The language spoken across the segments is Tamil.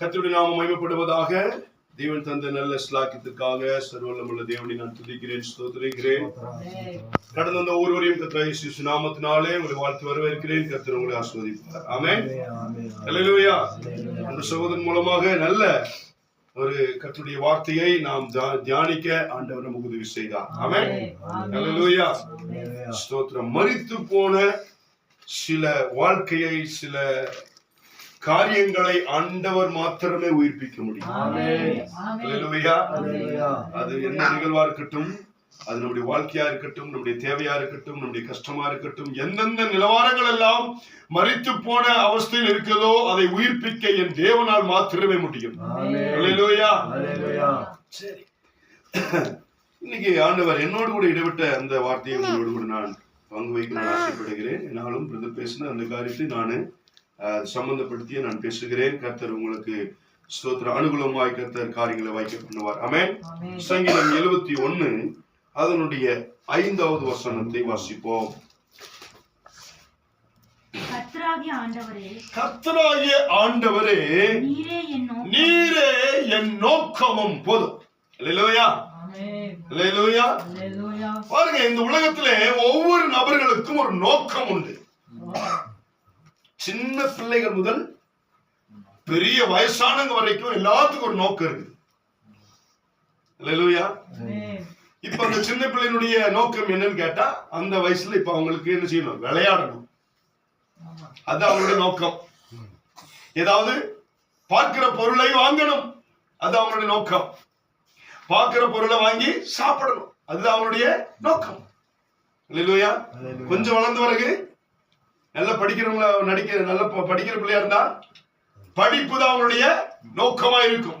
கர்த்தருடைய நாமம் மகிமைப்படுவதாக தேவன் தந்த நல்ல ஸ்லாக்கியத்துக்காக சர்வல்லமுள்ள தேவனை நான் துதிக்கிறேன் ஸ்தோத்திரிக்கிறேன். கடந்த வந்த ஒருவரையும் கர்த்தர் இயேசு நாமத்தினாலே உங்களை வாழ்த்து வரவேற்கிறேன். கர்த்தர் உங்களை ஆஸ்வதிப்பார் ஆமென் அல்லேலூயா அந்த சகோதரன் மூலமாக நல்ல ஒரு கர்த்தருடைய வார்த்தையை நாம் தியா- தியானிக்க ஆண்டவர் நமக்கு உதவி செய்தார். ஆமென் அல்லேலூயா ஸ்தோத்திரம். மரித்து போன சில வாழ்க்கையை சில காரியங்களை ஆண்டவர் மாத்திரமே உயிர்ப்பிக்க முடியும். அது என்ன நிகழ்வா இருக்கட்டும் அது நம்முடைய வாழ்க்கையா இருக்கட்டும் நம்முடைய தேவையா இருக்கட்டும் நம்முடைய கஷ்டமா இருக்கட்டும் எந்தெந்த நிலவாரங்கள் எல்லாம் மரித்து போன அவஸ்தையில் இருக்கிறதோ அதை உயிர்ப்பிக்க என் தேவனால் மாத்திரமே முடியும். சரி. இன்னைக்கு ஆண்டவர் என்னோடு கூட இடைவிட்ட அந்த வார்த்தையை உங்களோடு கூட நான் பங்கு வைக்க நான் ஆசைப்படுகிறேன். என்னாலும் பிரதர் பேசின அந்த காரியத்தை நான் சம்பந்தப்படுத்தியே நான் பேசுகிறேன். கர்த்தர் உங்களுக்கு ஸ்தோத்திர அனுகூலமாய் கர்த்தர் காரியங்களை வைக்க பண்ணுவார். ஆமென். சங்கீதம் எழுபத்தி ஒண்ணு அதனுடைய ஐந்தாவது வசனத்தை வாசிப்போம். கர்த்தராகிய ஆண்டவரே நீரே என் நோக்கமும் போதும். பாருங்க இந்த உலகத்திலே ஒவ்வொரு நபர்களுக்கும் ஒரு நோக்கம் உண்டு. சின்ன பிள்ளைகள் முதல் பெரிய வயசானவங்க வரைக்கும் எல்லாத்துக்கும் ஒரு நோக்கம் இருக்கு. இல்லையா இப்ப அந்த சின்ன பிள்ளையினுடைய நோக்கம் என்னன்னு கேட்டா அந்த வயசுல இப்ப அவங்களுக்கு என்ன செய்யணும்? விளையாடணும். அது அவங்களுடைய நோக்கம். ஏதாவது பார்க்கிற பொருளை வாங்கணும். அது அவங்களுடைய நோக்கம். பார்க்கிற பொருளை வாங்கி சாப்பிடணும். அது அவங்களுடைய நோக்கம். கொஞ்சம் வளர்ந்த பிறகு நல்லா படிக்கிறவங்கள நடிக்க நல்ல ப- படிக்கிற பிள்ளையா இருந்தா படிப்பு தான் அவங்களுடைய நோக்கமா இருக்கும்.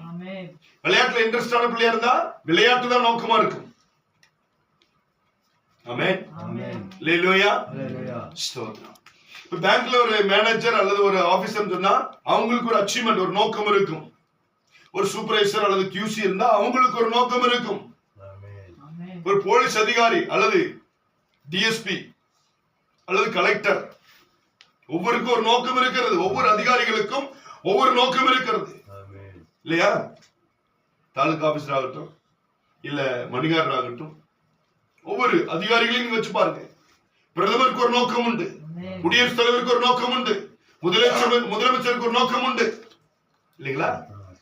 விளையாட்டுல இன்ட்ரெஸ்டான பிள்ளையா இருந்தா விளையாட்டு தான் நோக்கமா இருக்கும். பேங்க்ல ஒரு மேனேஜர் அல்லது ஒரு ஆபீசர் சொன்னா அவங்களுக்கு ஒரு அச்சீவ்மெண்ட் ஒரு நோக்கம் இருக்கும். ஒரு சூப்பர்வைசர் அல்லது கியூசி இருந்தா அவங்களுக்கு ஒரு நோக்கம் இருக்கும். ஆமென். ஒரு போலீஸ் அதிகாரி அல்லது டிஎஸ்பி அல்லது கலெக்டர் ஒவ்வொருக்கும் ஒரு நோக்கம் இருக்கிறது. ஒவ்வொரு அதிகாரிகளுக்கும் ஒவ்வொரு நோக்கம் இருக்கிறது. இல்லையா? தாலுகா ஆபீசர் ஆகட்டும் இல்ல மணிகாரர் ஆகட்டும் ஒவ்வொரு அதிகாரிகளையும் நீங்க வச்சு பாருங்க. பிரதமருக்கு ஒரு நோக்கம் உண்டு. குடியரசுத் தலைவருக்கு ஒரு நோக்கம் உண்டு. முதலமைச்சர் முதலமைச்சருக்கு ஒரு நோக்கம் உண்டு. இல்லைங்களா?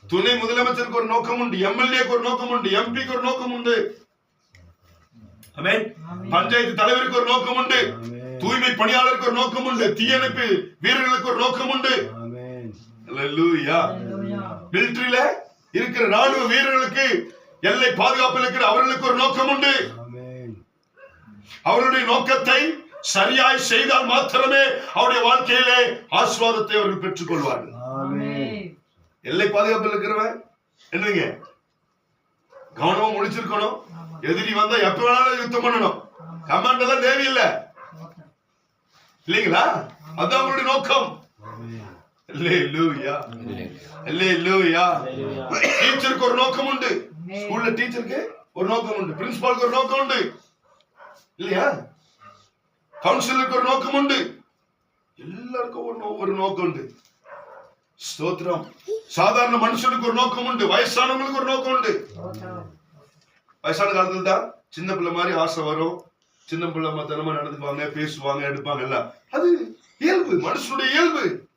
துணை முதலமைச்சருக்கு ஒரு நோக்கம் உண்டு. எம்எல்ஏக்கு ஒரு நோக்கம் உண்டு. எம்பிக்கு ஒரு நோக்கம் உண்டு. பஞ்சாயத்து தலைவருக்கு ஒரு நோக்கம் உண்டு. தூய்மை பணியாளருக்கு ஒரு நோக்கம் உண்டு. தீயணைப்பு வீரர்களுக்கு ஒரு நோக்கம் உண்டு. மிலிட்டரியில இருக்கிற ராணுவ வீரர்களுக்கு எல்லை பாதுகாப்பில் இருக்கிற அவர்களுக்கு ஒரு நோக்கம் உண்டு. ஆமென் அவருடைய நோக்கத்தை சரியாய் செய்தால் மாத்திரமே அவருடைய வாழ்க்கையிலே ஆஸ்வாதத்தை அவர்கள் பெற்றுக் கொள்வார்கள். ஆமென் எல்லை பாதுகாப்பில் இருக்கிறவன் என்னங்க? கவனமா முடிச்சிருக்கணும் எதிரி வந்தா எப்ப வேணாலும் யுத்தம் பண்ணணும். கமாண்ட் எல்லாம் தேவையில்லை. இல்லைங்களா அதான் அவங்களுடைய நோக்கம் ஆமென் அல்லேலூயா அல்லேலூயா டீச்சருக்கு ஒரு நோக்கம் உண்டு ஸ்கூல்ல டீச்சருக்கு ஒரு நோக்கம் உண்டு பிரின்சிபாலுக்கு ஒரு நோக்கம் உண்டு இல்லையா கவுன்சிலருக்கு ஒரு நோக்கம் உண்டு எல்லாருக்கும் ஒரு நோ- ஒரு நோக்கம் உண்டு ஸ்தோத்திரம் சாதாரண மனுஷனுக்கு ஒரு நோக்கம் உண்டு வயசானவங்களுக்கு ஒரு நோக்கம் உண்டு வயசான காலத்துல தான் சின்ன பிள்ளை மாதிரி ஆசை வரும் சின்ன பிள்ளை மத்தனமா நடந்துக்குவாங்க பேசுவாங்க எடுப்பாங்க எல்லாம். அது இயல்பு மனுஷனுடைய இயல்பு.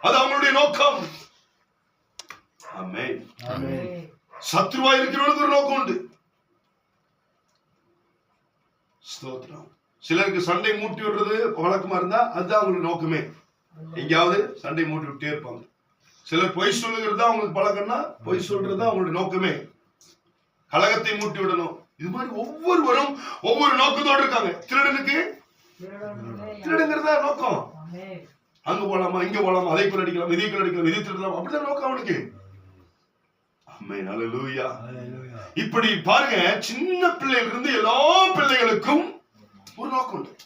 அது அவங்களுடைய நோக்கம். ஆமென். சத்ருவா இருக்கிறவனுக்கு ஒரு நோக்கம் உண்டு. ஸ்தோத்திரம். சிலருக்கு சண்டை மூட்டி விடுறது வழக்கமா இருந்தா அதுதான் அவங்களுக்கு நோக்கமே. எங்கேயாவது சண்டை மூட்டி விட்டே இருப்பாங்க. சிலர் பொய் சொல்லுகிறது தான் அவங்களுக்கு பழக்கம்னா பொய் சொல்றது அவங்களுடைய நோக்கமே. கலகத்தை மூட்டி விடணும். இது மாதிரி ஒவ்வொருவரும் ஒவ்வொரு நோக்கத்தோடு இருக்காங்க. திருடனுக்கு திருடுங்கிறதா நோக்கம். அங்க போலாமா இங்க போலாமா அதை கொள்ளடிக்கலாம் இதை கொள்ளடிக்கலாம் இதை திருடலாம். அப்படிதான் நோக்கம் அவனுக்கு. இப்படி பாருங்க சின்ன பிள்ளையில இருந்து எல்லா பிள்ளைகளுக்கும் ஒரு நோக்கம் உண்டு.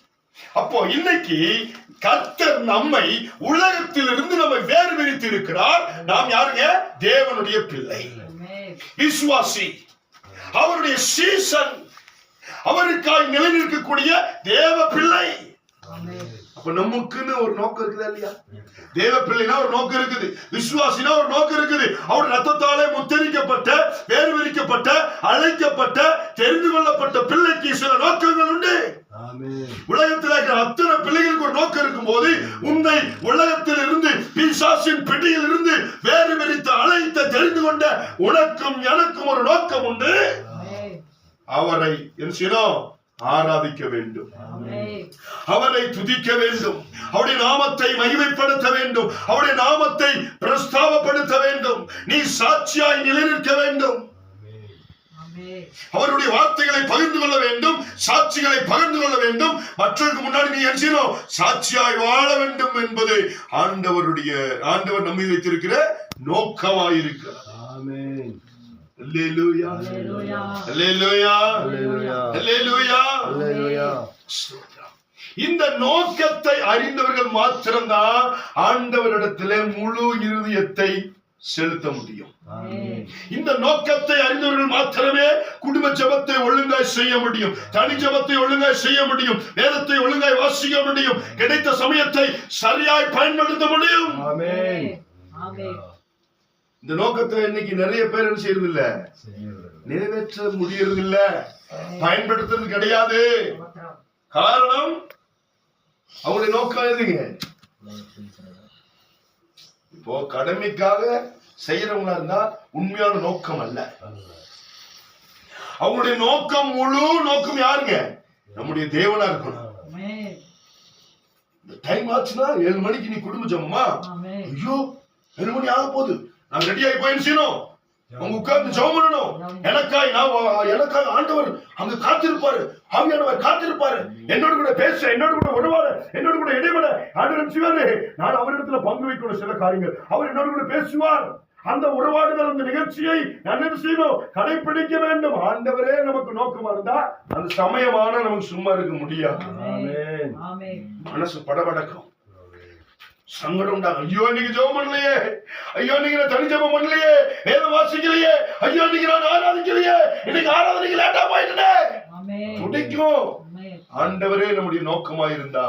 அப்போ இன்னைக்கு கர்த்தர் நம்மை உலகத்திலிருந்து நம்மை வேறு பிரித்து இருக்கிறார். நாம் யாருங்க? தேவனுடைய பிள்ளை. விசுவாசி. அவருடைய சீசன் அவருக்காய் நிலைநிற்கக்கூடிய தேவ பிள்ளை. அப்ப நமக்குன்னு ஒரு நோக்கம் இருக்குதா இல்லையா? தேவ பிள்ளைனா ஒரு நோக்கம் இருக்குது. விசுவாசினா ஒரு நோக்கம் இருக்குது. அவர் ரத்தத்தாலே முத்தரிக்கப்பட்ட வேறு விரிக்கப்பட்ட அழைக்கப்பட்ட தெரிந்து கொள்ளப்பட்ட பிள்ளைக்கு சில நோக்கங்கள் உண்டு. உலகத்தில் இருக்கிற அத்தனை பிள்ளைகளுக்கு ஒரு நோக்கம் இருக்கும் போது உன்னை உலகத்தில் இருந்து பிசாசின் பிடியில் இருந்து வேறு விரித்து அழைத்த தெரிந்து கொண்ட உனக்கும் எனக்கும் ஒரு நோக்கம் உண்டு. அவரை என் சினம் ஆராதிக்க வேண்டும். அவரை துதிக்க வேண்டும். அவருடைய நாமத்தை மகிமைப்படுத்த வேண்டும். அவருடைய நாமத்தை பிரஸ்தாபப்படுத்த வேண்டும். நீ சாட்சியாய் நிலைநிற்க வேண்டும். அவருடைய வார்த்தைகளை பகிர்ந்து கொள்ள வேண்டும் சாட்சிகளை பகிர்ந்து கொள்ள வேண்டும். மற்றவருக்கு முன்னாடி நீ செய்யணும்? சாட்சியாய் வாழ வேண்டும் என்பது ஆண்டவருடைய ஆண்டவர் நம்மை வைத்திருக்கிற ஆமென். ஸ்தோத்திரம். இந்த நோக்கத்தை அறிந்தவர்கள் மாத்திரம்தான் ஆண்டவரிடத்திலே முழு இருதயத்தை செலுத்த முடியும். ஆமென். இந்த நோக்கத்தை அறிந்தவர்கள் மாத்திரமே குடும்ப ஜெபத்தை ஒழுங்காய் செய்ய முடியும். தனி ஜெபத்தை ஒழுங்காய் செய்ய முடியும். வேதத்தை ஒழுங்காய் வாசிக்க முடியும். கிடைத்த சமயத்தை சரியாய் பயன்படுத்த முடியும். ஆமென். இந்த நோக்கத்தை இன்னைக்கு நிறைய பேர் என்ன செய்யறது இல்ல நிறைவேற்ற முடியறது இல்ல பயன்படுத்துறது கிடையாது. காரணம் அவங்களுடைய நோக்கம் எதுங்க? இப்போ கடமைக்காக செய்யறவங்களா இருந்தா உண்மையான நோக்கம் அல்ல. அவங்களுடைய நோக்கம் முழு நோக்கம் யாருங்க? நம்முடைய தேவனா இருக்கணும். இந்த டைம் ஆச்சுன்னா ஏழு மணிக்கு நீ குடும்ப ஜெபமா? ஐயோ ஏழு மணி ஆக போகுது. நான் ரெடி ஆகி போய் செய்யணும் அவங்க உட்கார்ந்து ஜெபம் பண்ணணும். எனக்காய் நான் வா- எனக்காக ஆண்டவர் அங்க காத்திருப்பாரு. ஆவியானவர் காத்திருப்பாரு. என்னோட கூட பேச என்னோட கூட உறவாட என்னோட கூட இடைபட. ஆண்டவர் செய்வாரு நான் அவரிடத்துல பங்கு வைக்கணும் சில காரியங்கள். அவர் என்னோட கூட பேசுவார். அந்த உறவாடுதல் அந்த நிகழ்ச்சியை நான் என்ன செய்யணும் கடைபிடிக்க வேண்டும். ஆண்டவரே நமக்கு நோக்கமா இருந்தா அந்த சமயமான நமக்கு சும்மா இருக்க முடியாது. ஆமென். மனசு படபடக்கும். சங்கடம் உண்டாகும். ஐயோ இன்னைக்கு ஜெபம் பண்ணலையே. ஐயோ நான் தனி ஜெபம் பண்ணலையே. வேதம் வாசிக்கலையே. ஐயோ இன்னைக்கு நான் ஆராதிக்கலையே. இன்னைக்கு ஆராதனைக்கு லேட்டா போயிட்டே துடிக்கும். ஆண்டவரே நம்முடைய நோக்கமா இருந்தா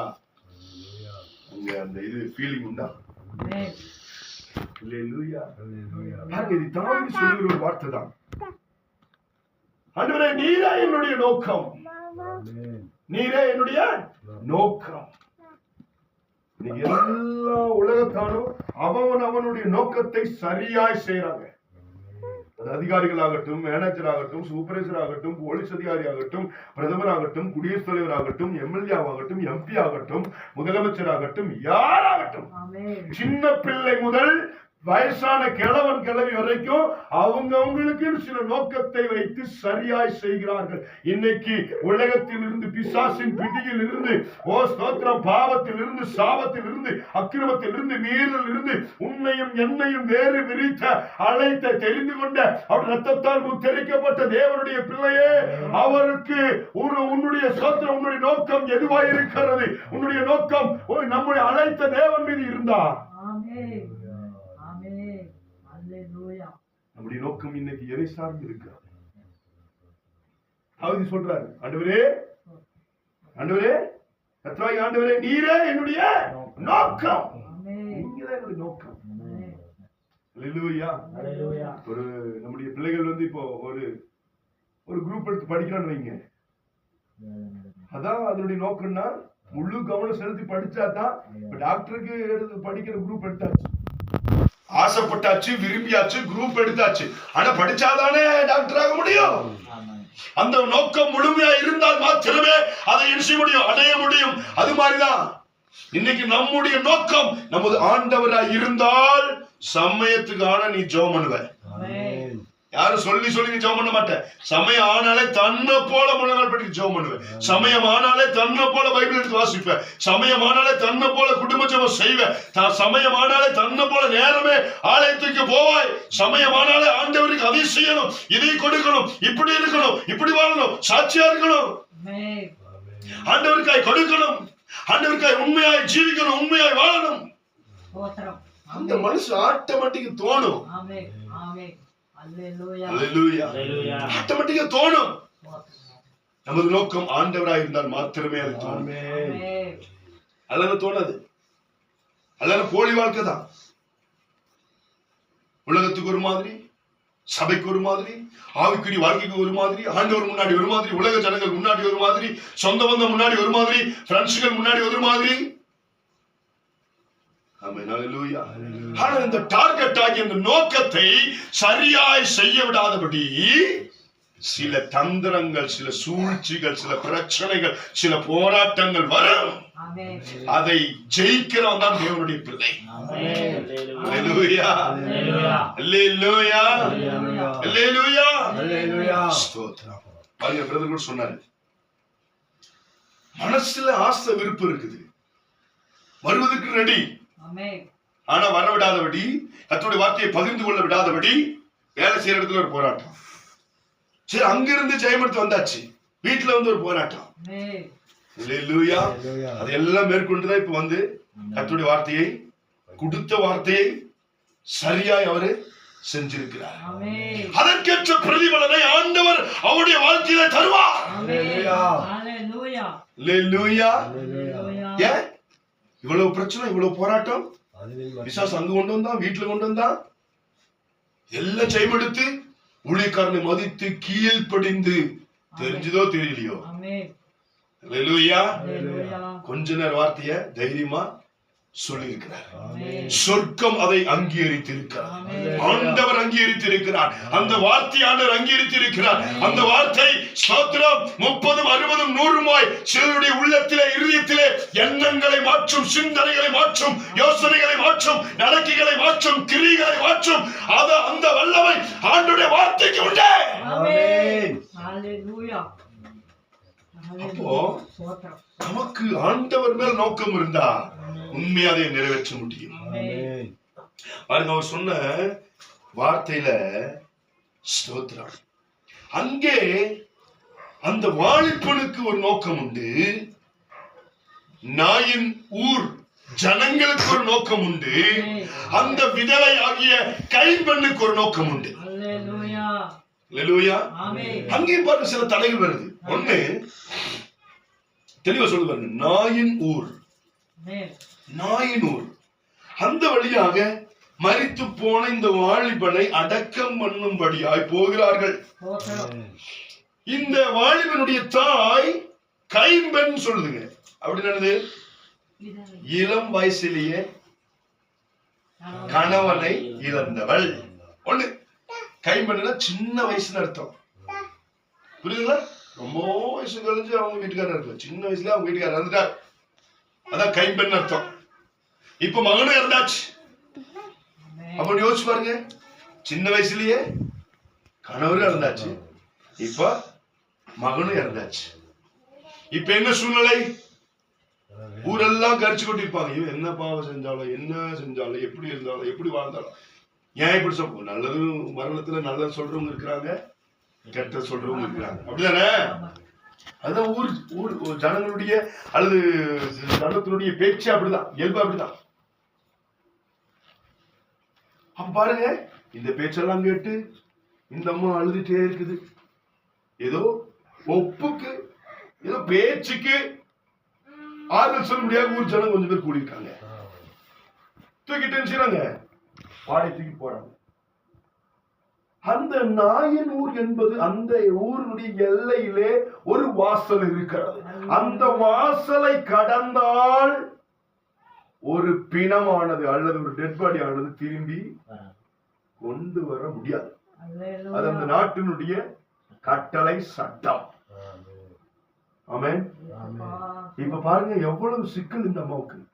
அந்த இது ஃபீலிங் உண்டா? பாருங்க இது தாண்டி சொல்லுகிற ஒரு வார்த்தை தான். ஆண்டவரே நீரே என்னுடைய நோக்கம். நீரே என்னுடைய நோக்கம். எல்லா உலகத்தானும் அவன் அவனுடைய நோக்கத்தை சரியாய் செய்யறாங்க அது அதிகாரிகள் ஆகட்டும் மேனேஜர் ஆகட்டும் சூப்பர்வைசர் ஆகட்டும் போலீஸ் அதிகாரி ஆகட்டும் பிரதமர் ஆகட்டும் குடியரசுத் தலைவர் ஆகட்டும் எம்எல்ஏ ஆகட்டும் எம்பி ஆகட்டும் முதலமைச்சர் ஆகட்டும் யாராகட்டும் சின்ன பிள்ளை முதல் வயசான கிழவன் கிழவி வரைக்கும் அவங்க அவங்களுக்கு சில நோக்கத்தை வைத்து சரியாய் செய்கிறார்கள். இன்னைக்கு உலகத்தில் இருந்து பிசாசின் பிடியில் இருந்து ஓ ஸ்தோத்திரம் பாவத்தில் இருந்து சாபத்தில் இருந்து அக்கிரமத்தில் இருந்து மீறல் இருந்து உண்மையும் என்னையும் வேறு விரித்த அழைத்த தெரிந்து கொண்ட அவர் ரத்தத்தால் முத்தரிக்கப்பட்ட தேவனுடைய பிள்ளையே அவருக்கு ஒரு உன்னுடைய சோத்திரம் உன்னுடைய நோக்கம் எதுவாய் இருக்கிறது உன்னுடைய நோக்கம் நம்முடைய அழைத்த தேவன் மீது இருந்தா நம்முடைய நோக்கம் இன்னைக்கு எதை சார்ந்து இருக்கிறது அவதி சொல்றாரு ஆண்டவரே ஆண்டவரே கத்ராய் ஆண்டவரே நீரே என்னுடைய நோக்கம். நீங்கதான் என்னுடைய நோக்கம். ஒரு நம்முடைய பிள்ளைகள் வந்து இப்போ ஒரு ஒரு குரூப் எடுத்து படிக்கிறான்னு வைங்க. அதான் அதனுடைய நோக்கம்னா முழு கவனம் செலுத்தி படிச்சா தான் இப்ப டாக்டருக்கு எடுத்து படிக்கிற குரூப் எடுத்தாச்சு. ஆசைப்பட்டாச்சு விரும்பியாச்சு குரூப் எடுத்தாச்சு. ஆனா படிச்சாதானே டாக்டர் ஆக முடியும்? அந்த நோக்கம் முழுமையா இருந்தால் மாத்திரமே அதை என்ன முடியும் அடைய முடியும். அது மாதிரிதான். இன்னைக்கு நம்முடைய நோக்கம் நமது ஆண்டவராய் இருந்தால் சமயத்துக்கான நீ ஜோம் பண்ணுவ. யாரும் சொல்லி சொல்லி நீ ஜெபம் பண்ண மாட்டேன் சமயம் ஆனாலே தன்னை போல முழங்கால் படி ஜெபம் பண்ணுவேன். சமயம் ஆனாலே தன்னை போல பைபிள் எடுத்து வாசிப்பேன். சமயம் ஆனாலே தன்னை போல குடும்ப ஜெபம் செய்வேன். சமயம் ஆனாலே தன்னை போல நேரமே ஆலயத்துக்கு போவாய். சமயம் ஆனாலே ஆண்டவருக்கு அதை செய்யணும் இதை கொடுக்கணும். இப்படி இருக்கணும். இப்படி வாழணும். சாட்சியா இருக்கணும். ஆண்டவருக்காய் கொடுக்கணும். ஆண்டவருக்காய் உண்மையாய் ஜீவிக்கணும். உண்மையாய் வாழணும். அந்த மனசு ஆட்டோமேட்டிக் தோணும். ஆட்டோமேட்டிக்கா தோணும். நமது நோக்கம் ஆண்டவராய் இருந்தால் மாத்திரமே அது தோணும். ஆமென். அல்லன்னு தோணாது. அல்லன்னு போலி வாழ்க்கை தான். உலகத்துக்கு ஒரு மாதிரி சபைக்கு ஒரு மாதிரி ஆவிக்குரிய வாழ்க்கைக்கு ஒரு மாதிரி ஆண்டவர் முன்னாடி ஒரு மாதிரி உலக ஜனங்கள் முன்னாடி ஒரு மாதிரி சொந்த பந்தம் முன்னாடி ஒரு மாதிரி ஃப்ரெண்ட்ஸுகள் முன்னாடி ஒரு மாதிரி. ஆமென், ஹalleluya. ஆனா இந்த டார்கெட் ஆகிய இந்த நோக்கத்தை சரியாய் செய்ய விடாதபடி சில தந்திரங்கள் சில சூழ்ச்சிகள் சில பிரச்சனைகள் சில போராட்டங்கள் வரும். அதை ஜெயிக்கிறவன் தான் தேவனுடைய பிள்ளை. பாருங்க பிரதர் கூட சொன்னாரு. மனசுல ஆசை விருப்பம் இருக்குது. வருவதற்கு ரெடி ஆனா வர விடாதபடி கர்த்தருடைய வார்த்தையை பகிர்ந்து கொள்ள விடாதபடி வேலை செய்யற இடத்துல ஒரு போராட்டம். சரி அங்கிருந்து ஜெயமெடுத்து வந்தாச்சு. வீட்டுல வந்து ஒரு போராட்டம். அதையெல்லாம் மேற்கொண்டுதான் இப்ப வந்து கர்த்தருடைய வார்த்தையை கொடுத்த வார்த்தையை சரியாய் அவரு செஞ்சிருக்கிறார். ஆமென் அதற்கேற்ற பிரதிபலனை ஆண்டவர் அவருடைய வாழ்க்கையில தருவார். இவ்வளவு பிரச்சனை இவ்வளவு போராட்டம். பிசாசு அங்க கொண்டு வந்தான் வீட்டுல கொண்டு வந்தான் எல்லாம் ஜெயமெடுத்து ஊழியக்காரனை மதித்து கீழ்ப்படிந்து தெரிஞ்சதோ தெரியலையோ? கொஞ்ச நேர வார்த்தைய தைரியமா சொல்லி இருக்கிறார் ஆமென். சொர்க்கம் அதை அங்கீகரித்து இருக்கிறார் ஆமென். ஆண்டவர் அங்கீகரித்து இருக்கிறார் அந்த வார்த்தை ஆண்டவர் அங்கீகரித்து இருக்கிறார் அந்த வார்த்தை ஸ்தோத்திரம் முப்பதும் அறுபதும் நூறுமாய் சிலருடைய உள்ளத்திலே இருதயத்திலே எண்ணங்களை மாற்றும் சிந்தனைகளை மாற்றும் யோசனைகளை மாற்றும் நடக்கைகளை மாற்றும் கிரிகளை மாற்றும். அது அந்த வல்லமை ஆண்டுடைய வார்த்தைக்கு உண்டே. ஆமென். ஹalleluya. அப்போ நமக்கு ஆண்டவர் மேல் நோக்கம் இருந்தா உண்மையா அதை நிறைவேற்ற முடியும். பாருங்க அவர் சொன்ன வார்த்தையில ஸ்தோத்திரம். அங்கே அந்த வாலிபனுக்கு ஒரு நோக்கம் உண்டு. நாயின் ஊர் ஜனங்களுக்கு ஒரு நோக்கம் உண்டு. அந்த விதவை ஆகிய கைம்பெண்ணுக்கு ஒரு நோக்கம் உண்டு. அங்கேயும் பாருங்க சில தடைகள் வருது. ஒண்ணு தெளிவா சொல்லு பாருங்க நாயின் ஊர் ஆமென் நாயின் அந்த வழியாக மறித்து போன இந்த வாலிபனை அடக்கம் பண்ணும்படியாய் போகிறார்கள். இந்த வாலிபனுடைய தாய் கைம்பெண் சொல்லுதுங்க. அப்படின்னு இளம் வயசிலேயே கணவனை இழந்தவள். ஒண்ணு. கைம்பெண்ணுனா சின்ன வயசுன்னு அர்த்தம். புரியுதுங்களா? ரொம்ப வயசு கழிஞ்சு அவங்க வீட்டுக்காரர் சின்ன வயசுல அவங்க வீட்டுக்காரர் இறந்துட்டார். அதான் கைம்பெண் அர்த்தம். இப்ப மகனும் இறந்தாச்சு. அப்படி யோசிச்சு பாருங்க. சின்ன வயசுலயே கணவரும் இறந்தாச்சு. இப்ப மகனும் இறந்தாச்சு. இப்ப என்ன சூழ்நிலை? ஊரெல்லாம் கரிச்சு கொண்டிருப்பாங்க இவன் என்ன பாவம் செஞ்சாலும் என்ன செஞ்சாலும் எப்படி இருந்தாலும் எப்படி வாழ்ந்தாலும். ஏன் இப்படி சொல்ல நல்லதும் மரணத்துல நல்லது சொல்றவங்க இருக்கிறாங்க. கெட்ட சொல்றவங்க இருக்கிறாங்க. அப்படிதானே? அதுதான் ஊர் ஊர் ஜனங்களுடைய அல்லது ஜனத்தினுடைய பேச்சு அப்படிதான். இயல்பு அப்படிதான். அப்ப பாருங்க இந்த பேச்செல்லாம் கேட்டு இந்த அம்மா அழுதுட்டே இருக்குது. ஏதோ ஒப்புக்கு ஏதோ பேச்சுக்கு ஆறுதல் சொல்ல முடியாத ஊர் ஜனம் கொஞ்சம் பேர் கூடியிருக்காங்க. தூக்கிட்டு செய்றாங்க வாடகை தூக்கி போறாங்க. அந்த நாயின் ஊர் என்பது அந்த ஊரினுடைய எல்லையிலே ஒரு வாசல் இருக்கிறது. அந்த வாசலை கடந்தால் ஒரு பிணமானது அல்லது ஒரு டெட் பாடி ஆனது திரும்பி கொண்டு வர முடியாது. அது அந்த நாட்டினுடைய கட்டளை சட்டம். ஆமென். இப்ப பாருங்க எவ்வளவு சிக்கல் இந்த அம்மாவுக்கு.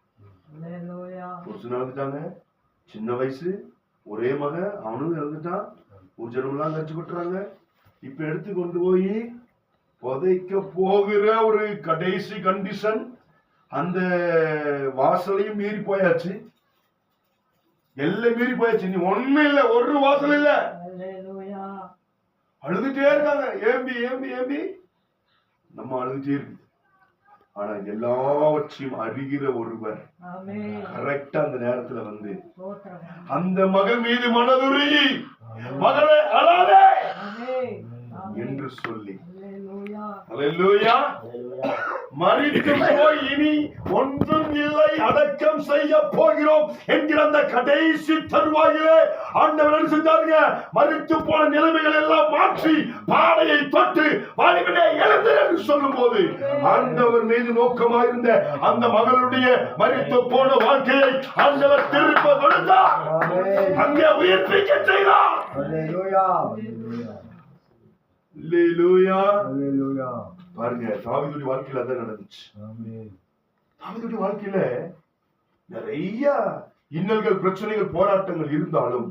இறந்துட்டாங்க. சின்ன வயசு ஒரே மக அவனும் இறந்துட்டான். ஒரு ஜனமெல்லாம் கழிச்சு கொட்டுறாங்க. இப்ப எடுத்து கொண்டு போய் புதைக்க போகிற ஒரு கடைசி கண்டிஷன் அந்த வாசலையும் மீறி போயாச்சு. எல்லாம் மீறி போயாச்சு. நீ ஒண்ணு இல்ல. ஒரு வாசல் இல்ல. அழுதுட்டே இருக்காங்க. ஏம்பி ஏம்பி ஏம்பி. நம்ம அழுதுட்டே இருக்கு. ஆனா எல்லாவற்றையும் அறிகிற ஒருவர் ஆமென். கரெக்டா அந்த நேரத்துல வந்து அந்த மகள் மீது மனதுருகி மகளே அழாதே! என்று சொல்லி. அல்லேலூயா மறித்து போய் இனி ஒன்றும் இல்லை அடக்கம் செய்ய போகிறோம் என்கிற அந்த கடைசி தருவாயிலே ஆண்டவர் செஞ்சாருங்க மறித்து போன நிலைமைகள் எல்லாம் மாற்றி பாடையை தொட்டு வாழ்விலே எழுந்து என்று சொல்லும் போது ஆண்டவர் மீது நோக்கமாயிருந்த அந்த மகளுடைய மறித்து போன வாழ்க்கையை ஆண்டவர் திருப்ப கொடுத்தார் அங்கே உயிர்ப்பிக்க செய்தார் Hallelujah. அல்லேலூயா. Hallelujah. பாருங்க தாவீதுடைய வாழ்க்கையில அதான் நடந்துச்சு. தாவீதுடைய வாழ்க்கையில நிறைய இன்னல்கள் பிரச்சனைகள் போராட்டங்கள் இருந்தாலும்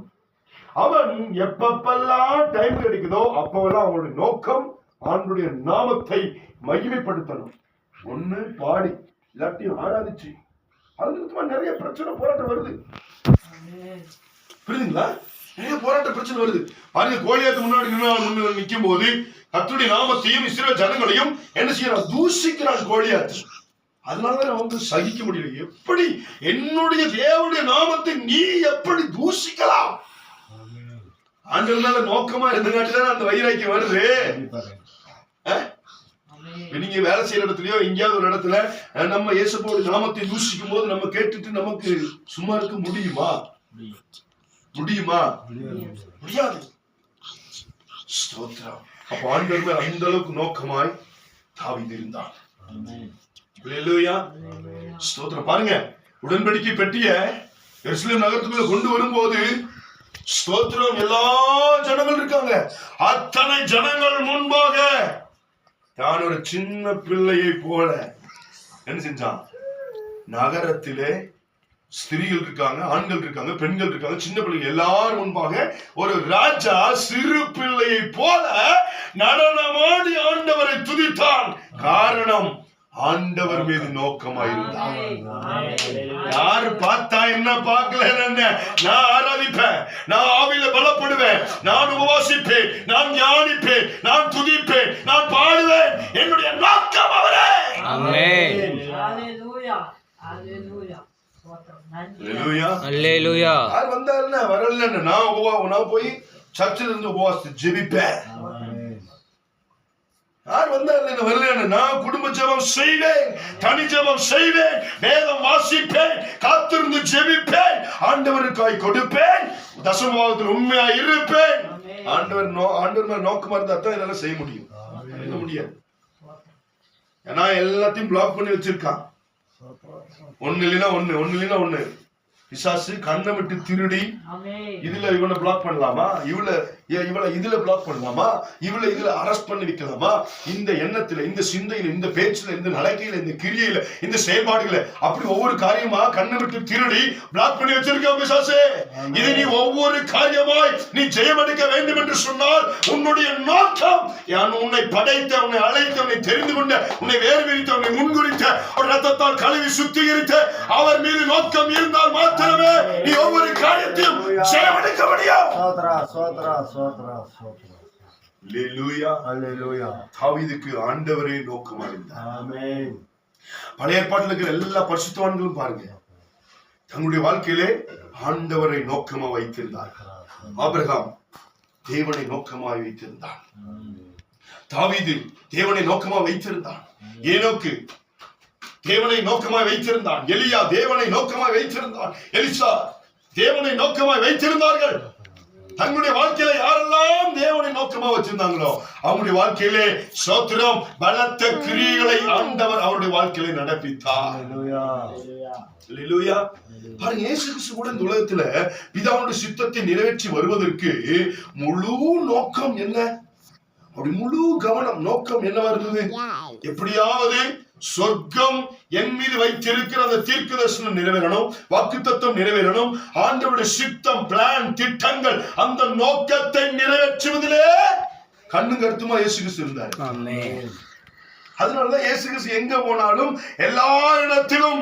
அவன் எப்பப்பெல்லாம் டைம் கிடைக்குதோ அப்பவெல்லாம் அவனுடைய நோக்கம் ஆண்டுடைய நாமத்தை மகிமைப்படுத்தணும். ஒண்ணு பாடி இல்லாட்டியும் ஆராதிச்சு. அது நிமித்தமா நிறைய பிரச்சனை போராட்டம் வருது. ஆமென். புரியுதுங்களா? நிறைய போராட்ட பிரச்சனை வருது. பாருங்க கோலியாத்து முன்னாடி நின்று நிற்கும் போது கர்த்தருடைய நாமத்தையும் இஸ்ரேல் ஜனங்களையும் என்ன செய்யறான் தூஷிக்கிறான் கோலியாத்து அதனால வந்து சகிக்க முடியல. எப்படி? என்னுடைய தேவனுடைய நாமத்தை நீ எப்படி தூஷிக்கலாம்? ஆண்டவர் மேல நோக்கமா இருந்தங்காட்டி தான் அந்த வைராக்கியம் வருது. நீங்க வேலை செய்யற இடத்துலயோ எங்கேயாவது ஒரு இடத்துல நம்ம இயேசுவோட நாமத்தை தூஷிக்கும் போது நம்ம கேட்டுட்டு நமக்கு சும்மா இருக்க முடியுமா? முடியுமா. முடியாது. ஸ்தோத்திரம். அப்ப ஆண்டவர் மேல் அந்த அளவுக்கு நோக்கமாய் தாவீது ஸ்தோத்திரம். பாருங்க உடன்படிக்கை பெட்டிய எருசலேம் நகரத்துக்குள்ள கொண்டு வரும்போது ஸ்தோத்திரம் எல்லா ஜனங்கள் இருக்காங்க. அத்தனை ஜனங்கள் முன்பாக தான் ஒரு சின்ன பிள்ளையை போல என்ன செஞ்சான்? நகரத்திலே ஸ்திரீகள் இருக்காங்க ஆண்கள் இருக்காங்க பெண்கள் இருக்காங்க சின்ன பிள்ளைகள் எல்லாரும் முன்பாக ஒரு ராஜா சிறு பிள்ளையை போல நடனமாடி ஆண்டவரை துதித்தான் காரணம் ஆண்டவர் மீது நோக்கமாயிருந்தான் யாரு பார்த்தா என்ன பார்க்கல என்ன நான் ஆராதிப்பேன் நான் ஆவில பலப்படுவேன் நான் உபவாசிப்பேன் நான் தியானிப்பேன் நான் துதிப்பேன் நான் பாடுவேன் என்னுடைய நோக்கம் அவரே Amen. Hallelujah. Hallelujah. ஸ்தோத்திரம். நன்றி. அல்லேலூயா. Hallelujah. யார் வந்தாருன்னா வரல நான் நான் போய் சர்ச்சில் இருந்து உபவாசித்து ஜெபிப்பேன். யார் வந்தாரு வரல நான் குடும்ப ஜெபம் செய்வேன் தனி ஜெபம் செய்வேன் வேதம் வாசிப்பேன் காத்திருந்து ஜெபிப்பேன் ஆண்டவருக்காய் கொடுப்பேன் தசமபாவத்தில் உண்மையா இருப்பேன். ஆண்டவர் நோ ஆண்டவர் மேல நோக்கமா இருந்தா தான் என்னால செய்ய முடியும். செய்ய முடியாது. ஏன்னா எல்லாத்தையும் பிளாக் பண்ணி வச்சிருக்கான். ஒண்ணு இல்லைன்னா ஒண்ணு ஒண்ணு இல்லைன்னா ஒண்ணு. பிசாசு கண்ணை விட்டு திருடி. இதுல இவனை பிளாக் பண்ணலாமா? இவள இவளை இதுல பிளாக் பண்ணலாமா? இவளை இதுல அரெஸ்ட் பண்ணி வைக்கலாமா? இந்த எண்ணத்துல இந்த சிந்தையில இந்த பேச்சுல இந்த நடக்கையில இந்த கிரியையில இந்த செயல்பாடுகள அப்படி ஒவ்வொரு காரியமா கண்ணை விட்டு திருடி பிளாக் பண்ணி வச்சிருக்க பிசாசே? இதை நீ ஒவ்வொரு காரியமாய் நீ ஜெயமெடுக்க வேண்டும் என்று சொன்னால் உன்னுடைய நோக்கம் உன்னை படைத்த உன்னை அழைத்த உன்னை தெரிந்து கொண்ட உன்னை வேறு விரித்த உன்னை முன்குறித்த ஒரு ரத்தத்தால் கழுவி சுத்திகரித்த அவர் மீது நோக்கம் இருந்தால் மாத்திரமே நீ ஒவ்வொரு காரியத்தையும் ஜெயமெடுக்க முடியும். தாவீதுக்கு ஆண்டவரே நோக்கமா இருந்தார். பழைய ஏற்பாட்டில் இருக்கிற எல்லா பரிசுத்தவான்களும் பாருங்க. தங்களுடைய வாழ்க்கையிலே ஆண்டவரை நோக்கமா வைத்திருந்தார். ஆபிரகாம் தேவனை நோக்கமாய் வைத்திருந்தான். தாவீது தேவனை நோக்கமா வைத்திருந்தான். ஏனோக்கு தேவனை நோக்கமாய் வைத்திருந்தான். எலியா தேவனை நோக்கமாய் வைத்திருந்தான். எலிசா தேவனை நோக்கமாய் வைத்திருந்தார்கள். தங்களுடைய வாழ்க்கையில யாரெல்லாம் தேவனை நோக்கமா வச்சிருந்தாங்களோ அவங்களுடைய வாழ்க்கையிலே சோத்திரம் பலத்த கிரியைகளை ஆண்டவர் அவருடைய வாழ்க்கையில நடப்பித்தார். பாருங்க இயேசு கிறிஸ்து கூட இந்த உலகத்துல பிதாவுடைய சித்தத்தை நிறைவேற்றி வருவதற்கு முழு நோக்கம் என்ன? அப்படி முழு கவனம் நோக்கம் என்னவா இருந்தது? எப்படியாவது சொர்க்கம் என் மீது வைத்திருக்கிற அந்த தீர்க்க தரிசனம் நிறைவேறணும் வாக்குத்தத்தம் நிறைவேறணும் ஆண்டவருடைய சித்தம் பிளான் திட்டங்கள் அந்த நோக்கத்தை நிறைவேற்றுவதிலே கண்ணு கருத்துமா இயேசு கிறிஸ்து இருந்தார். அதனாலதான் இயேசு கிறிஸ்து எங்க போனாலும் எல்லா இடத்திலும்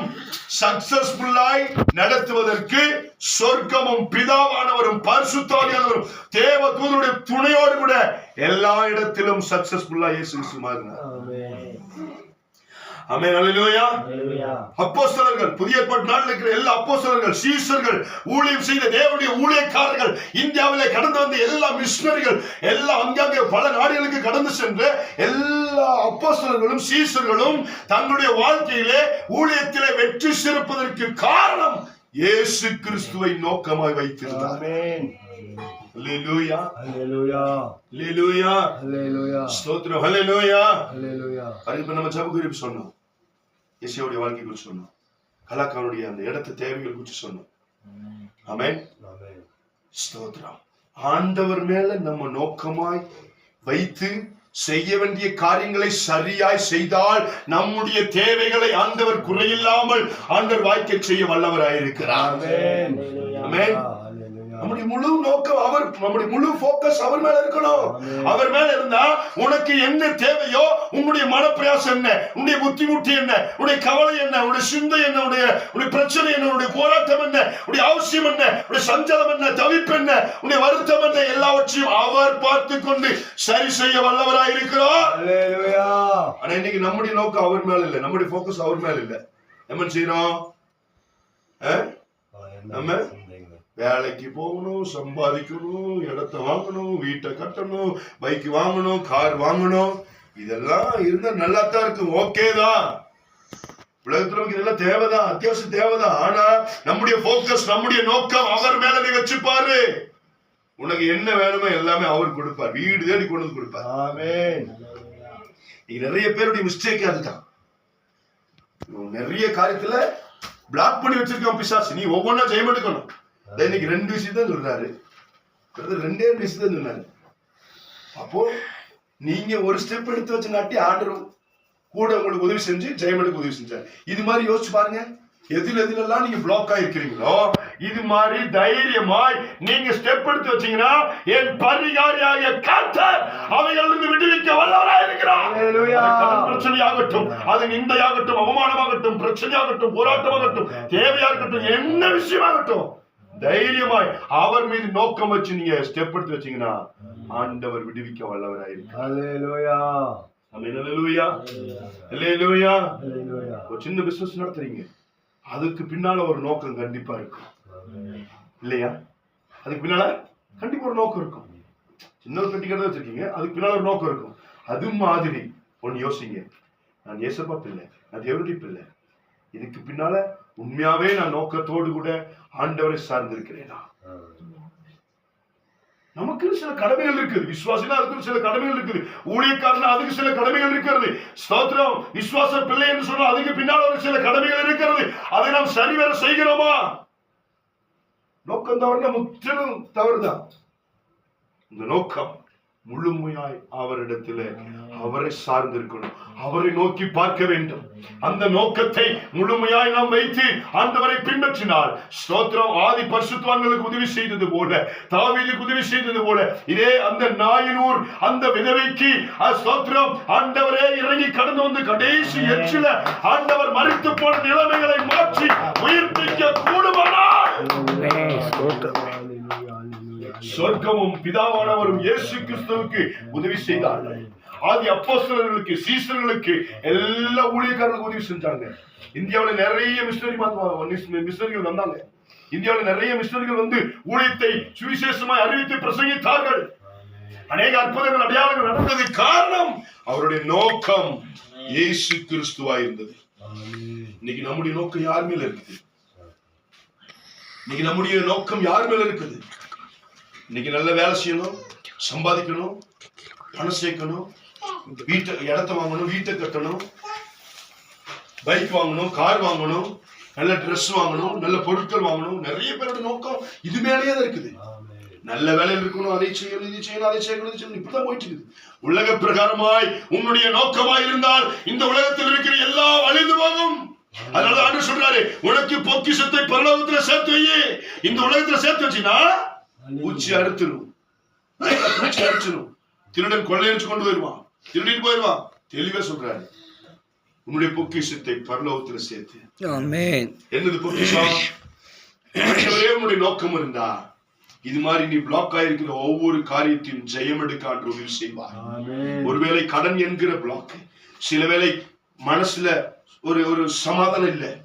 சக்சஸ்ஃபுல்லாய் நடத்துவதற்கு சொர்க்கமும் பிதாவானவரும் பரிசுத்தாவியானவரும் தேவ தூதருடைய துணையோடு கூட எல்லா இடத்திலும் சக்சஸ்ஃபுல்லா இயேசு கிறிஸ்து மாறினார் அல்லேலூயா Hallelujah. அப்போஸ்தலர்கள் புதிய இருக்கிற எல்லா அப்போஸ்தலர்கள் சீசர்கள் ஊழியம் செய்த தேவனுடைய ஊழியக்காரர்கள் இந்தியாவிலே கடந்து வந்த எல்லா மிஷனரிகள் எல்லா அங்கங்கே பல நாடுகளுக்கு கடந்து சென்ற எல்லா அப்போஸ்தலர்களும் சீசர்களும் தங்களுடைய வாழ்க்கையிலே ஊழியத்திலே வெற்றி சிறப்பதற்கு காரணம் இயேசு கிறிஸ்துவை நோக்கமாய் வைத்திருந்தார். நம்ம ஜப குறிப்பு சொன்னோம். இசையோடைய வாழ்க்கை குறித்து சொன்னோம் கலாக்காருடைய அந்த இடத்து தேவைகள் குறித்து சொன்னோம் ஆமென். Amen. ஸ்தோத்திரம். ஆண்டவர் மேல நம்ம நோக்கமாய் வைத்து செய்ய வேண்டிய காரியங்களை சரியாய் செய்தால் நம்முடைய தேவைகளை ஆண்டவர் குறையில்லாமல் ஆண்டவர் வாய்க்க செய்ய வல்லவராயிருக்கிறார். நம்முடைய முழு நோக்கம் அவர் நம்முடைய முழு போக்கஸ் அவர் மேல இருக்கணும். அவர் மேல இருந்தா உனக்கு என்ன தேவையோ உன்னுடைய மனப்பிரயாசம் என்ன உன்னுடைய புத்திமுட்டி என்ன உன்னுடைய கவலை என்ன உன்னுடைய சிந்தை என்ன உன்னுடைய உன்னுடைய பிரச்சனை என்ன உன்னுடைய போராட்டம் என்ன உன்னுடைய அவசியம் என்ன உன்னுடைய சஞ்சலம் என்ன தவிப்பு என்ன உன்னுடைய வருத்தம் என்ன எல்லாவற்றையும் அவர் பார்த்து கொண்டு சரி செய்ய வல்லவராய் Hallelujah. ஆனா இன்னைக்கு நம்முடைய நோக்கம் அவர் மேல இல்ல நம்முடைய போக்கஸ் அவர் மேல இல்ல என்ன செய்யறோம்? நம்ம? வேலைக்கு போகணும் சம்பாதிக்கணும் இடத்த வாங்கணும் வீட்டை கட்டணும் பைக் வாங்கணும் கார் வாங்கணும். இதெல்லாம் இருந்தா நல்லா தான் இருக்கும். ஓகே தான். உலகத்துல நமக்கு இதெல்லாம் தேவைதான். அத்தியாவசியம் தேவைதான். ஆனா நம்முடைய போக்கஸ் நம்முடைய நோக்கம் அவர் மேல நீ வச்சுப்பாரு. உனக்கு என்ன வேணுமோ எல்லாமே அவர் கொடுப்பார். வீடு தேடி கொண்டு வந்து கொடுப்பார். ஆமே நிறைய பேருடைய மிஸ்டேக் அதுதான். நிறைய காரியத்துல பிளாக் பண்ணி வச்சிருக்கான் பிசாசு. நீ ஒவ்வொன்றா ஜெயம் எடுக்கணும் இன்னைக்கு ரெண்டு விஷயம் தான் சொல்றாரு. ரெண்டே ரெண்டு விஷயம் தான் சொன்னாரு. அப்போ நீங்க ஒரு ஸ்டெப் எடுத்து வச்சு நாட்டி ஆண்டரும் கூட உங்களுக்கு உதவி செஞ்சு ஜெயம் எடுக்க உதவி செஞ்சார். இது மாதிரி யோசிச்சு பாருங்க. எதுல எதுலெல்லாம் நீங்க பிளாக் ஆயிருக்கிறீங்களோ இது மாதிரி தைரியமாய் நீங்க ஸ்டெப் எடுத்து வச்சீங்கன்னா என் பரிகாரியாகிய கர்த்தர் அவைகளிலிருந்து விடுவிக்க வல்லவராய் இருக்கிறார். பிரச்சனையாகட்டும் அது நிந்தையாகட்டும் அவமானமாகட்டும் பிரச்சனையாகட்டும் போராட்டமாகட்டும் தேவையா இருக்கட்டும் என்ன விஷயமாகட்டும். தைரியமாய் அவர் மீது நோக்கம் வச்சு நீங்க ஸ்டெப் எடுத்து வச்சீங்கன்னா ஆண்டவர் விடுவிக்க Hallelujah. ஒரு சின்ன பிசினஸ் நடத்துறீங்க. அதுக்கு பின்னால ஒரு நோக்கம் கண்டிப்பா இருக்கும். இல்லையா? அதுக்கு பின்னால கண்டிப்பா ஒரு நோக்கம் இருக்கும். சின்ன ஒரு பெட்டி கடை வச்சிருக்கீங்க அதுக்கு பின்னால ஒரு நோக்கம் இருக்கும். அது மாதிரி ஒன்னு யோசிங்க. நான் ஏசப்பா பிள்ளை நான் தேவனுடைய பிள்ளை. இதுக்கு பின்னால உண்மையாவே நான் நோக்கத்தோடு கூட ஆண்டவரை சார்ந்திருக்கிறேனா? நமக்கு சில கடமைகள் இருக்குது. விசுவாசினா அதுக்கு சில கடமைகள் இருக்குது. ஊழியக்காரனா அதுக்கு சில கடமைகள் இருக்கிறது. ஸ்தோத்திரம் விசுவாச பிள்ளை என்று சொன்னா அதுக்கு பின்னால் ஒரு சில கடமைகள் இருக்கிறது. அதை நாம் சரிவர செய்கிறோமா? நோக்கம் தவறுனா முற்றிலும் தவறுதான். இந்த நோக்கம் முழுமையாய் அவரிடத்திலே அவரை சார்ந்திருக்கணும். அவரை நோக்கி பார்க்க வேண்டும். அந்த நோக்கத்தை முழுமையாய் நாம் வைத்து ஆண்டவரை பின்பற்றினால் ஸ்தோத்திரம் ஆதி பரிசுத்தவான்களுக்கு உதவி செய்தது போல தாவீதுக்கு உதவி செய்தது போல இதே அந்த நாயினூர் அந்த விதவைக்கு ஸ்தோத்திரம் ஆண்டவரே இறங்கி கடந்து வந்து கடைசி எச்சில ஆண்டவர் மறித்து போன நிலைமைகளை மாற்றி உயிர்ப்பிக்க கூடுமானால் Hallelujah. சொர்க்கமும் பிதாவானவரும் இயேசு கிறிஸ்துவுக்கு உதவி செய்தார்கள். ஆதி அப்போஸ்தலர்களுக்கு சீசர்களுக்கு எல்லா ஊழியக்காரர்களுக்கு உதவி செஞ்சாங்க. இந்தியாவில் நிறைய மிஷினரி மிஷினரிகள் வந்தாங்க. இந்தியாவில் நிறைய மிஷினரிகள் வந்து ஊழியத்தை சுவிசேஷமாய் அறிவித்து பிரசங்கித்தார்கள். அநேக அற்புதங்கள் அடையாளங்கள் நடந்தது காரணம் அவருடைய நோக்கம் இயேசு கிறிஸ்துவா இருந்தது. இன்னைக்கு நம்முடைய நோக்கம் யார் மேல இருக்குது? இன்னைக்கு நம்முடைய நோக்கம் யார் மேல இருக்குது? இன்னைக்கு நல்ல வேலை செய்யணும் சம்பாதிக்கணும் பணம் சேர்க்கணும் வீட்டை இடத்த வாங்கணும் வீட்டை கட்டணும் பைக் வாங்கணும் கார் வாங்கணும் நல்ல ட்ரெஸ் வாங்கணும் நல்ல பொருட்கள் வாங்கணும். நிறைய பேரோட நோக்கம் இது மேலேயே தான் இருக்குது. நல்ல வேலையில் இருக்கணும் அதை செய்யணும் இது செய்யணும் அதை செய்யணும் செய்யணும். இப்படிதான் போயிட்டு இருக்குது. உலக பிரகாரமாய் உன்னுடைய நோக்கமாய் இருந்தால் இந்த உலகத்தில் இருக்கிற எல்லாம் அழிந்து போகும். அதனால ஆண்டு சொல்றாரு உனக்கு பொக்கிஷத்தை பரலோகத்துல சேர்த்து வை இந்த உலகத்துல சேர்த்து வச்சினா பூச்சி அறுத்துரும். பூச்சி அறுத்துரும். திருடன் கொள்ளையடிச்சு கொண்டு வருவான் திருடிட்டு போயிடுவான் தெளிவா சொல்றாரு. உன்னுடைய பொக்கிஷத்தை பரலோகத்துல சேர்த்து. Amen. என்னது பொக்கிஷம்? உன்னுடைய நோக்கம் இருந்தா இது மாதிரி நீ பிளாக் ஆயிருக்கிற ஒவ்வொரு காரியத்தையும் ஜெயம் எடுக்க ஆண்டு உதவி செய்வார். Amen. ஒருவேளை கடன் என்கிற பிளாக் சில வேளை மனசுல ஒரு ஒரு சமாதானம் இல்ல.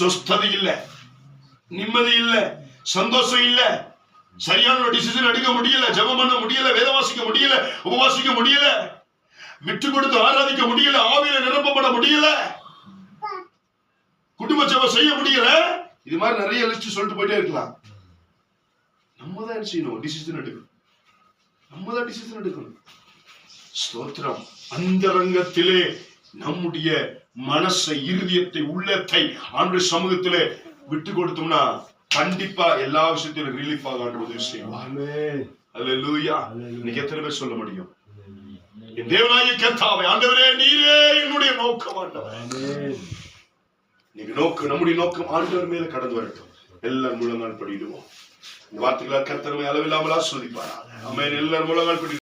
சொஸ்ததை இல்ல. நிம்மதி இல்ல. சந்தோஷம் இல்ல. சரியான ஒரு டிசிஷன் எடுக்க முடியல ஜெபம் பண்ண முடியல வேத வாசிக்க முடியல உபவாசிக்க முடியல விட்டு கொடுத்து ஆராதிக்க முடியல ஆவியில நிரப்பப்பட முடியல குடும்ப ஜபம் செய்ய முடியல இது மாதிரி நிறைய லிஸ்ட் சொல்லிட்டு போயிட்டே இருக்கலாம். நம்ம தான் என்ன செய்யணும்? டிசிஷன் எடுக்கணும். நம்ம தான் டிசிஷன் எடுக்கணும். ஸ்தோத்திரம். அந்தரங்கத்திலே நம்முடைய மனசை இருதயத்தை உள்ளத்தை ஆண்டு சமூகத்திலே விட்டு கொடுத்தோம்னா கண்டிப்பா எல்லா விஷயத்திலும் ரிலீஃப் ஆக அல்லேலூயா இன்னைக்கு எத்தனை பேர் சொல்ல முடியும்? என் தேவனாகிய கர்த்தாவே ஆண்டவரே நீரே என்னுடைய நோக்கம் ஆண்டவர். நீங்க நோக்கு நம்முடைய நோக்கம் ஆண்டவர் மேல கடந்து வரட்டும். எல்லாரும் முழங்கால் படிடுவோம் இந்த வார்த்தைகளால் கர்த்தரமை அளவில்லாமல் ஆஸ்வதிப்பாரா எல்லாரும் முழங்கால் படி